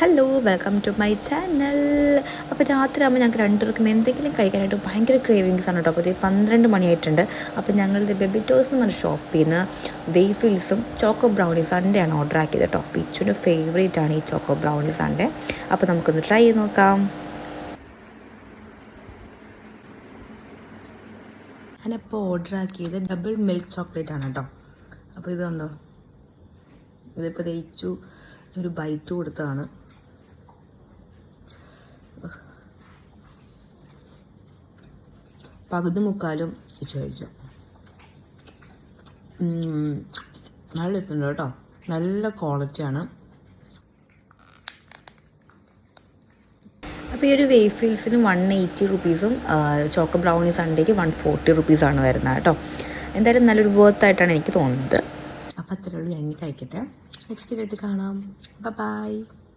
Hello welcome to my channel അപ്പോൾ രാത്രി ആകുമ്പോൾ ഞങ്ങൾക്ക് രണ്ടുപേർക്കും എന്തെങ്കിലും കഴിക്കാനായിട്ട് ഭയങ്കര ക്രേവിങ്സ് ആണ് കേട്ടോ. അപ്പോൾ ഇത് പന്ത്രണ്ട് മണിയായിട്ടുണ്ട്. അപ്പോൾ ഞങ്ങൾ ഇത് ടോസ് എന്ന് പറഞ്ഞ ഷോപ്പിൽ നിന്ന് വെയ്ഫിൽസും ചോക്കോ ബ്രൗണി സൺഡേ ആണ് ഓർഡർ ആക്കിയത് കേട്ടോ. പിച്ചുന്റെ ഫേവറേറ്റ് ആണ് ഈ ചോക്കോ ബ്രൗണി സൺഡേ അപ്പോൾ നമുക്കൊന്ന് ട്രൈ ചെയ്ത് നോക്കാം. ഞാനിപ്പോൾ ഓർഡർ ആക്കിയത് ഡബിൾ മിൽക്ക് ചോക്ലേറ്റ് ആണ് കേട്ടോ. അപ്പോൾ ഇതുണ്ടോ ഇതിപ്പോൾ തേച്ചു ഒരു ബൈറ്റ് കൊടുത്തതാണ്. പകുതി മുക്കാലും ചോദിച്ചു. നല്ല ഇതുണ്ട് കേട്ടോ. നല്ല ക്വാളിറ്റിയാണ് അപ്പോൾ ഈ ഒരു വേഫിൽസിന് വൺ എയ്റ്റി റുപ്പീസും ചോക്ക ബ്രൗണി സൺഡേക്ക് വൺ ഫോർട്ടി റുപ്പീസാണ് വരുന്നത് കേട്ടോ. എന്തായാലും നല്ലൊരു വർത്തായിട്ടാണ് എനിക്ക് തോന്നുന്നത്. അപ്പോൾ അത്രയുള്ളൂ ഞാൻ കഴിക്കട്ടെ. നെക്സ്റ്റ് കേട്ട് കാണാം. ബൈ